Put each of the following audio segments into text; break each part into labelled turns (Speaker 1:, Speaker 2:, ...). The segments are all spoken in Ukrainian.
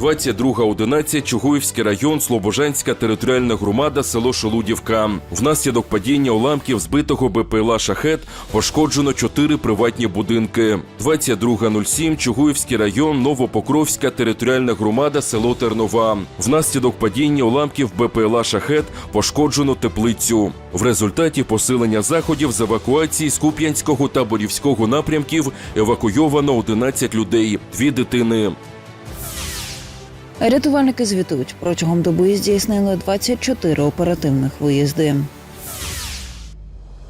Speaker 1: 22.11, Чугуївський район, Слобожанська територіальна громада, село Шелудівка. Внаслідок падіння уламків збитого БПЛА «Шахет» пошкоджено чотири приватні будинки. 22.07, Чугуївський район, Новопокровська територіальна громада, село Тернова. Внаслідок падіння уламків БПЛА «Шахет» пошкоджено теплицю. В результаті посилення заходів з евакуації з Куп'янського та Борівського напрямків евакуйовано 11 людей, дві дитини.
Speaker 2: Рятувальники звітують, протягом доби здійснили 24 оперативних виїзди.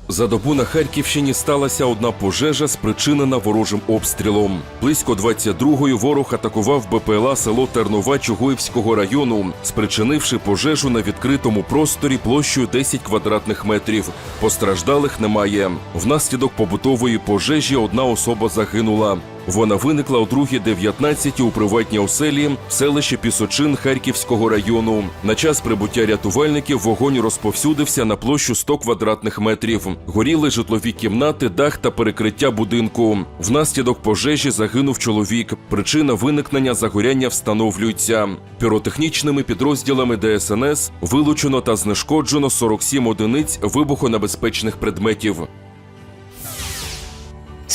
Speaker 1: За добу на Харківщині сталася одна пожежа, спричинена ворожим обстрілом. Близько 22-ї ворог атакував БПЛА село Тернова Чугуївського району, спричинивши пожежу на відкритому просторі площею 10 квадратних метрів. Постраждалих немає. Внаслідок побутової пожежі одна особа загинула. Вона виникла о 2.19 у приватній оселі в селищі Пісочин Харківського району. На час прибуття рятувальників вогонь розповсюдився на площу 100 квадратних метрів. Горіли житлові кімнати, дах та перекриття будинку. Внаслідок пожежі загинув чоловік. Причина виникнення загоряння встановлюється. Піротехнічними підрозділами ДСНС вилучено та знешкоджено 47 одиниць вибухонебезпечних предметів.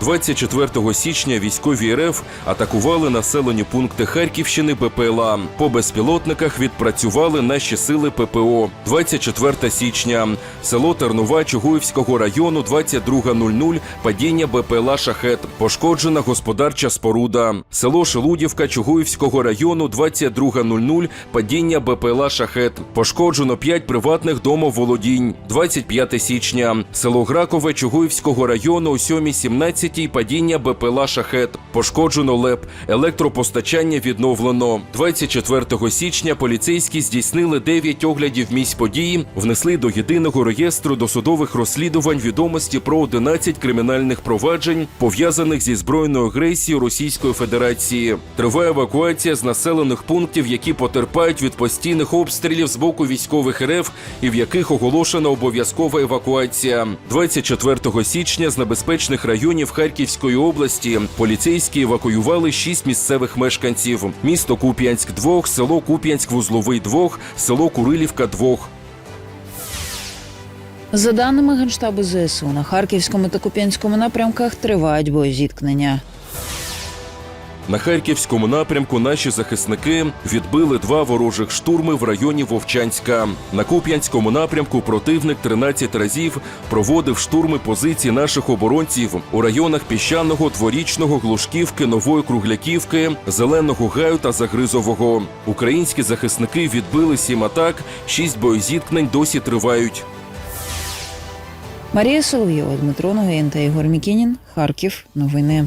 Speaker 1: 24 січня військові РФ атакували населені пункти Харківщини БПЛА. По безпілотниках відпрацювали наші сили ППО. 24 січня. Село Тернова Чугуївського району 22.00. Падіння БПЛА Шахет. Пошкоджена господарча споруда. Село Шелудівка Чугуївського району 22.00. Падіння БПЛА Шахет. Пошкоджено 5 приватних домоволодінь. 25 січня. Село Гракове Чугуївського району о 7.17 падіння БПЛА Шахет. Пошкоджено ЛЕП. Електропостачання відновлено. 24 січня поліцейські здійснили 9 оглядів місць події, внесли до єдиного реєстру досудових розслідувань відомості про 11 кримінальних проваджень, пов'язаних зі збройною агресією Російської Федерації. Триває евакуація з населених пунктів, які потерпають від постійних обстрілів з боку військових РФ і в яких оголошена обов'язкова евакуація. 24 січня з небезпечних районів Харківської області поліцейські евакуювали шість місцевих мешканців: місто Куп'янськ 2, село Куп'янськ Вузловий 2, село Курилівка 2.
Speaker 2: За даними Генштабу ЗСУ, на Харківському та Куп'янському напрямках тривають боєзіткнення.
Speaker 1: На харківському напрямку наші захисники відбили два ворожих штурми в районі Вовчанська. На Куп'янському напрямку противник 13 разів проводив штурми позицій наших оборонців у районах піщаного, дворічного, глушківки, нової кругляківки, зеленого гаю та загризового. Українські захисники відбили сім атак, шість боєзіткнень досі тривають.
Speaker 2: Марія Соловйова, Дмитро Ногин та Ігор Мікінін. Харків. Новини.